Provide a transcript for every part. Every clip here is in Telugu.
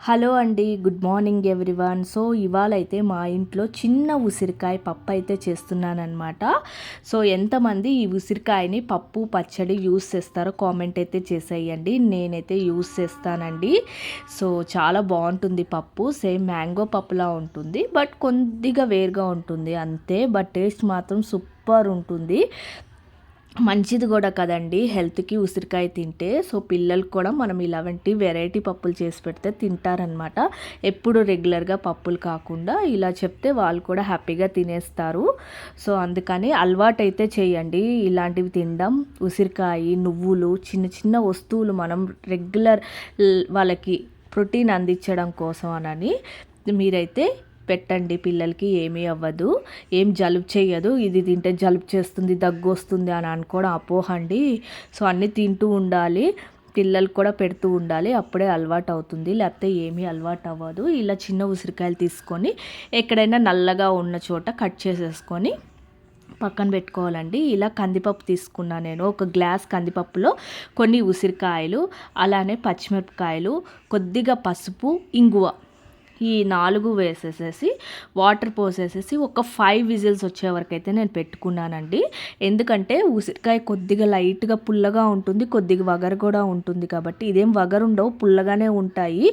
హలో అండి గుడ్ మార్నింగ్ ఎవ్రీవన్. సో ఇవాళ అయితే మా ఇంట్లో చిన్న ఉసిరికాయ పప్పు అయితే చేస్తున్నానమాట సో ఎంతమంది ఈ ఉసిరికాయని పప్పు పచ్చడి యూస్ చేస్తారో కామెంట్ అయితే చేసేయండి. నేనైతే యూస్ చేస్తానండి. సో చాలా బాగుంటుంది పప్పు. సేమ్ మ్యాంగో పప్పులా ఉంటుంది. బట్ కొద్దిగా వేరుగా ఉంటుంది. అంతే. బట్ టేస్ట్ మాత్రం సూపర్ ఉంటుంది. మంచిది కూడా కదండి. హెల్త్కి ఉసిరికాయ తింటే సో పిల్లలకు కూడా మనం ఇలాంటి వెరైటీ పప్పులు చేసి పెడితే తింటారనమాట ఎప్పుడు రెగ్యులర్గా పప్పులు కాకుండా ఇలా చెప్తే వాళ్ళు కూడా హ్యాపీగా తినేస్తారు. సో అందుకని అలవాటు అయితే చేయండి. ఇలాంటివి తినడం ఉసిరికాయ నువ్వులు చిన్న చిన్న వస్తువులు మనం రెగ్యులర్ వాళ్ళకి ప్రోటీన్ అందించడం కోసం అని మీరైతే పెట్టండి పిల్లలకి ఏమీ అవ్వదు ఏం జలుబు చేయదు ఇది తింటే జలుబు చేస్తుంది దగ్గు వస్తుంది అని అనుకోవడం అపోహండి. సో అన్నీ తింటూ ఉండాలి పిల్లలకు కూడా పెడుతూ ఉండాలి అప్పుడే అలవాటు అవుతుంది లేకపోతే ఏమీ అలవాటు అవ్వదు. ఇలా చిన్న ఉసిరికాయలు తీసుకొని ఎక్కడైనా నల్లగా ఉన్న చోట కట్ చేసేసుకొని పక్కన పెట్టుకోవాలండి. ఇలా కందిపప్పు తీసుకున్నా నేను. ఒక గ్లాస్ కందిపప్పులో కొన్ని ఉసిరికాయలు అలానే పచ్చిమిరపకాయలు కొద్దిగా పసుపు ఇంగువ ఈ నాలుగు వేసేసేసి వాటర్ పోసేసేసి ఒక ఫైవ్ విజిల్స్ వచ్చే వరకు అయితే నేను పెట్టుకున్నానండి. ఎందుకంటే ఉసిరికాయ కొద్దిగా లైట్గా పుల్లగా ఉంటుంది కొద్దిగా వగరు కూడా ఉంటుంది కాబట్టి ఇదేం వగరు ఉండవు పుల్లగానే ఉంటాయి.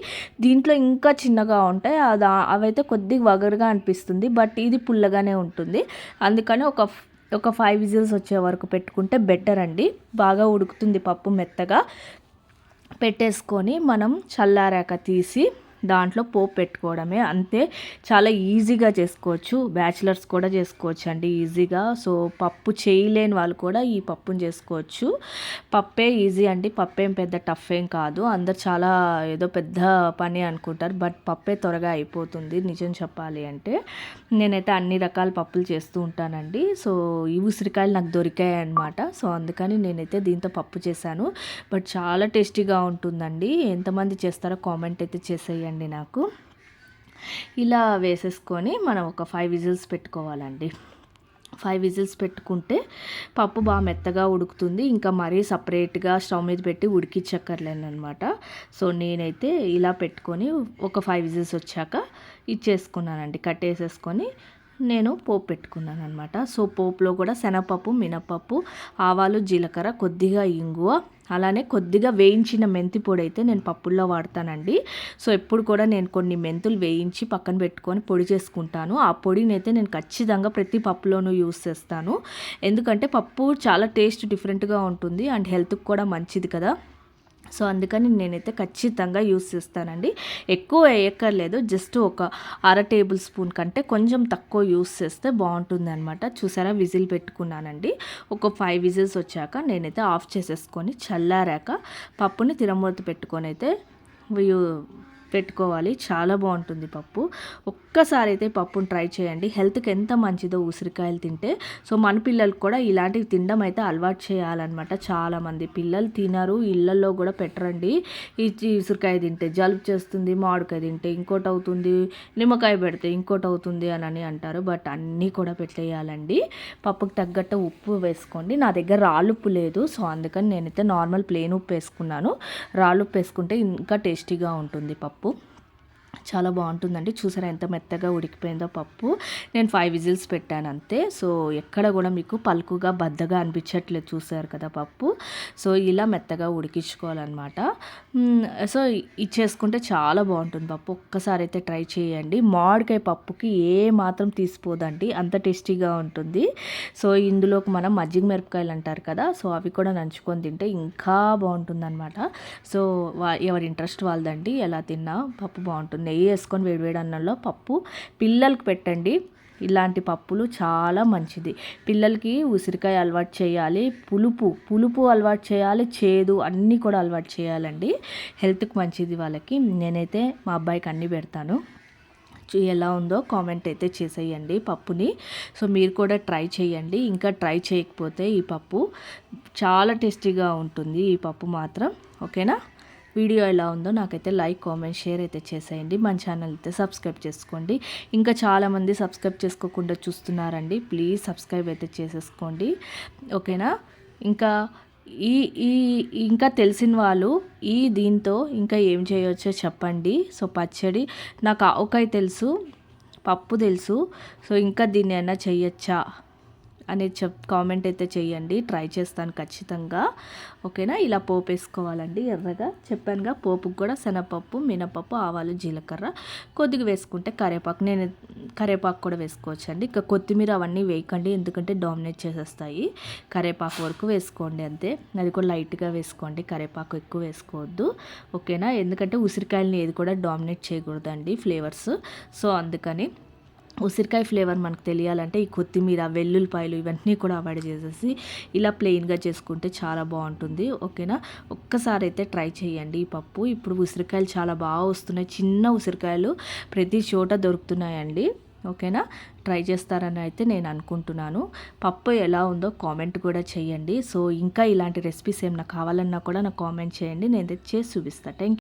దీంట్లో ఇంకా చిన్నగా ఉంటాయి అది అవైతే కొద్దిగా వగరుగా అనిపిస్తుంది బట్ ఇది పుల్లగానే ఉంటుంది. అందుకని ఒక ఒక ఫైవ్ విజిల్స్ వచ్చే వరకు పెట్టుకుంటే బెటర్ అండి. బాగా ఉడుకుతుంది పప్పు మెత్తగా. పెట్టేసుకొని మనం చల్లారాక తీసి దాంట్లో పోపు పెట్టుకోవడమే. అంతే చాలా ఈజీగా చేసుకోవచ్చు. బ్యాచిలర్స్ కూడా చేసుకోవచ్చు అండి ఈజీగా. సో పప్పు చేయలేని వాళ్ళు కూడా ఈ పప్పుని చేసుకోవచ్చు. పప్పే ఈజీ అండి. పప్పేం పెద్ద టఫ్ ఏం కాదు. అందరు చాలా ఏదో పెద్ద పని అనుకుంటారు. బట్ పప్పే త్వరగా అయిపోతుంది నిజం చెప్పాలి అంటే. నేనైతే అన్ని రకాల పప్పులు చేస్తూ ఉంటానండి. సో ఈ ఉసిరికాయలు నాకు దొరికాయి అనమాట సో అందుకని నేనైతే దీంతో పప్పు చేశాను. బట్ చాలా టేస్టీగా ఉంటుందండి. ఎంతమంది చేస్తారో కామెంట్ అయితే చేసేయండి. అండి నాకు. ఇలా వేసేసుకొని మనం ఒక ఫైవ్ విజిల్స్ పెట్టుకోవాలండి. ఫైవ్ విజిల్స్ పెట్టుకుంటే పప్పు బాగా మెత్తగా ఉడుకుతుంది. ఇంకా మరీ సపరేట్గా స్టవ్ మీద పెట్టి ఉడికించక్కర్లేను అనమాట సో నేనైతే ఇలా పెట్టుకొని ఒక ఫైవ్ విజిల్స్ వచ్చాక ఇచ్చేసుకున్నానండి. కట్టేసేసుకొని నేను పోపు పెట్టుకున్నాను అనమాట సో పోపులో కూడా శనగపప్పు మినపప్పు ఆవాలు జీలకర్ర కొద్దిగా ఇంగువ అలానే కొద్దిగా వేయించిన మెంతి పొడి అయితే నేను పప్పుల్లో వాడతానండి. సో ఎప్పుడు కూడా నేను కొన్ని మెంతులు వేయించి పక్కన పెట్టుకొని పొడి చేసుకుంటాను. ఆ పొడిని అయితే నేను ఖచ్చితంగా ప్రతి పప్పులోనూ యూస్ చేస్తాను. ఎందుకంటే పప్పు చాలా టేస్ట్ డిఫరెంట్గా ఉంటుంది అండ్ హెల్త్కి కూడా మంచిది కదా. సో అందుకని నేనైతే ఖచ్చితంగా యూస్ చేస్తానండి. ఎక్కువ వేయక్కర్లేదు. జస్ట్ ఒక అర టేబుల్ స్పూన్ కంటే కొంచెం తక్కువ యూస్ చేస్తే బాగుంటుంది అనమాట చూసారా? విజిల్ పెట్టుకున్నానండి. ఒక ఫైవ్ విజిల్స్ వచ్చాక నేనైతే ఆఫ్ చేసేసుకొని చల్లారాక పప్పుని తిరమూత పెట్టుకొని అయితే పెట్టుకోవాలి. చాలా బాగుంటుంది పప్పు. ఒక్కసారి అయితే పప్పును ట్రై చేయండి. హెల్త్కి ఎంత మంచిదో ఉసిరికాయలు తింటే. సో మన పిల్లలకు కూడా ఇలాంటివి తినడం అయితే అలవాటు చేయాలన్నమాట చాలామంది. పిల్లలు తినరు ఇళ్ళల్లో కూడా పెట్టరండి. ఈ ఉసిరికాయ తింటే జలుబు చేస్తుంది మామిడికాయ తింటే ఇంకోటి అవుతుంది నిమ్మకాయ పెడితే ఇంకోటి అవుతుంది అని అంటారు. బట్ అన్నీ కూడా పెట్టేయాలండి. పప్పుకి తగ్గట్టు ఉప్పు వేసుకోండి. నా దగ్గర రాళ్ళు ఉప్పు లేదు. సో అందుకని నేనైతే నార్మల్ ప్లేన్ ఉప్పు వేసుకున్నాను. రాళ్ళు ఉప్పు వేసుకుంటే ఇంకా టేస్టీగా ఉంటుంది పప్పు. చాలా బాగుంటుందండి. చూసారా ఎంత మెత్తగా ఉడికిపోయిందో పప్పు. నేను ఫైవ్ విజిల్స్ పెట్టాను అంతే. సో ఎక్కడ కూడా మీకు పలుకుగా బద్దగా అనిపించట్లేదు చూసారు కదా పప్పు. సో ఇలా మెత్తగా ఉడికించుకోవాలన్నమాట. సో ఇచ్చేసుకుంటే చాలా బాగుంటుంది పప్పు. ఒక్కసారి అయితే ట్రై చేయండి. మామిడికాయ పప్పుకి ఏ మాత్రం తీసిపోదండి. అంత టేస్టీగా ఉంటుంది. సో ఇందులోకి మనం మజ్జిగ మిరపకాయలు అంటారు కదా సో అవి కూడా నంచుకొని తింటే ఇంకా బాగుంటుంది అనమాట సో ఎవరి ఇంట్రెస్ట్ వాళ్ళదండి. ఎలా తిన్నా పప్పు బాగుంటుంది. నెయ్యి వేసుకొని వేడివేడి అన్నంలో పప్పు పిల్లలకు పెట్టండి. ఇలాంటి పప్పులు చాలా మంచిది. పిల్లలకి ఉసిరికాయ అలవాటు చేయాలి పులుపు పులుపు అలవాటు చేయాలి చేదు అన్నీ కూడా అలవాటు చేయాలండి. హెల్త్కి మంచిది వాళ్ళకి. నేనైతే మా అబ్బాయికి అన్నీ పెడతాను. ఎలా ఉందో కామెంట్ అయితే చేసేయండి పప్పుని. సో మీరు కూడా ట్రై చేయండి. ఇంకా ట్రై చేయకపోతే ఈ పప్పు చాలా టేస్టీగా ఉంటుంది. ఈ పప్పు మాత్రం. ఓకేనా? వీడియో ఎలా ఉందో నాకైతే లైక్ కామెంట్ షేర్ అయితే చేసేయండి. మన ఛానల్ అయితే సబ్స్క్రైబ్ చేసుకోండి. ఇంకా చాలామంది సబ్స్క్రైబ్ చేసుకోకుండా చూస్తున్నారండి. ప్లీజ్ సబ్స్క్రైబ్ అయితే చేసేసుకోండి. ఓకేనా? ఇంకా ఈ ఈ ఇంకా తెలిసిన వాళ్ళు ఈ దీంతో ఇంకా ఏం చేయవచ్చో చెప్పండి. సో పచ్చడి నాకు ఆవకాయ తెలుసు పప్పు తెలుసు. సో ఇంకా దీన్ని అయినా చేయొచ్చా? అనేది చెప్ కామెంట్ అయితే చేయండి. ట్రై చేస్తాను ఖచ్చితంగా. ఓకేనా? ఇలా పోపు వేసుకోవాలండి ఎర్రగా. చెప్పానుగా పోపుకు కూడా శనగపప్పు మినపప్పు ఆవాలు జీలకర్ర కొద్దిగా వేసుకుంటే కరివేపాకు నేను కరేపాకు కూడా వేసుకోవచ్చు అండి ఇక కొత్తిమీర అవన్నీ వేయకండి ఎందుకంటే డామినేట్ చేసేస్తాయి. కరివేపాకు వరకు వేసుకోండి అంతే. అది కూడా లైట్గా వేసుకోండి. కరేపాకు ఎక్కువ వేసుకోవద్దు. ఓకేనా? ఎందుకంటే ఉసిరికాయలని ఏది కూడా డామినేట్ చేయకూడదండి ఫ్లేవర్స్. సో అందుకని ఉసిరికాయ ఫ్లేవర్ మనకు తెలియాలంటే ఈ కొత్తిమీర వెల్లుల్లిపాయలు ఇవన్నీ కూడా అవాయిడ్ చేసేసి ఇలా ప్లెయిన్గా చేసుకుంటే చాలా బాగుంటుంది. ఓకేనా? ఒక్కసారి అయితే ట్రై చేయండి ఈ పప్పు. ఇప్పుడు ఉసిరికాయలు చాలా బాగా వస్తున్నాయి. చిన్న ఉసిరికాయలు ప్రతి చోట దొరుకుతున్నాయండి. ఓకేనా? ట్రై చేస్తారని అయితే నేను అనుకుంటున్నాను. పప్పు ఎలా ఉందో కామెంట్ కూడా చేయండి. సో ఇంకా ఇలాంటి రెసిపీస్ ఏమైనా కావాలన్నా కూడా నాకు కామెంట్ చేయండి. నేను చేసి చూపిస్తాను థ్యాంక్